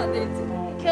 안 되겠지. 큐.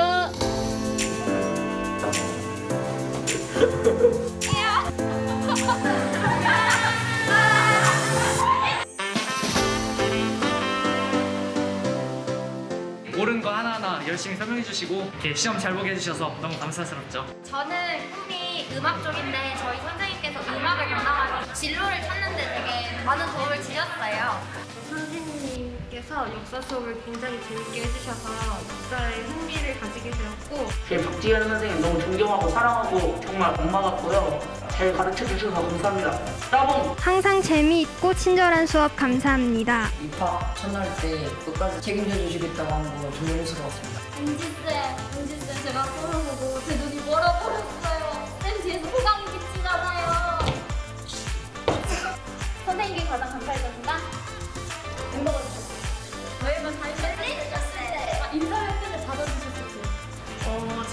모르는 거 하나하나 열심히 설명해 주시고 이렇게 시험 잘 보게 해주셔서 너무 감사스럽죠. 저는 꿈이 음악 쪽인데 저희 선생님께서 음악을 담당하는 진로를 찾는데 되게 많은 도움을 주셨어요. 선생님 께서 역사 수업을 굉장히 재밌게 해주셔서 역사에 흥미를 가지게 되었고 제 박지현 선생님 너무 존경하고 사랑하고 정말 엄마 같고요. 잘 가르쳐 주셔서 감사합니다. 따봉! 항상 재미있고 친절한 수업 감사합니다. 입학 첫날 때 끝까지 책임져 주시겠다고 한 거 존경스러웠습니다. 은지쌤, 은지쌤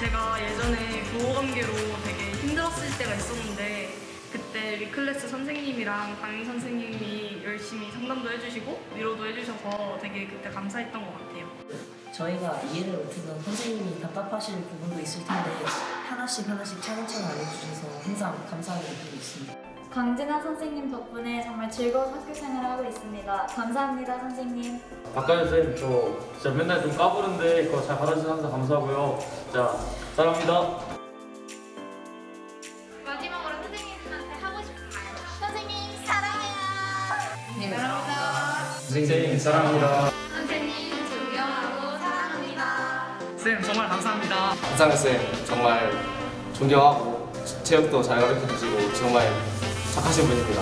제가 예전에 교호 관계로 되게 힘들었을 때가 있었는데 그때 위클래스 선생님이랑 담임 선생님이 열심히 상담도 해주시고 위로도 해주셔서 되게 그때 감사했던 것 같아요. 저희가 이해를 못했던 선생님이 답답하실 부분도 있을 텐데 하나씩 하나씩 차근차근 알려주셔서 항상 감사하게 느끼고 있습니다. 강진아 선생님 덕분에 정말 즐거운 학교 생활을 하고 있습니다. 감사합니다, 선생님. 박가연 쌤, 저 진짜 맨날 좀 까부는데 그거 잘 받아주셔서 항상 감사하고요. 자, 사랑합니다. 마지막으로 선생님한테 하고 싶은 말. 선생님 사랑해요. 선생님, 사랑합니다. 선생님 존경하고 사랑합니다. 쌤 정말 감사합니다. 한상현 쌤 정말 존경하고 체육도 잘 가르쳐 주시고 정말 착하신 분입니다.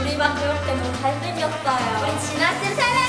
우리 반 배울 때 너무 잘생겼어요. 우리 진아 쌤 사랑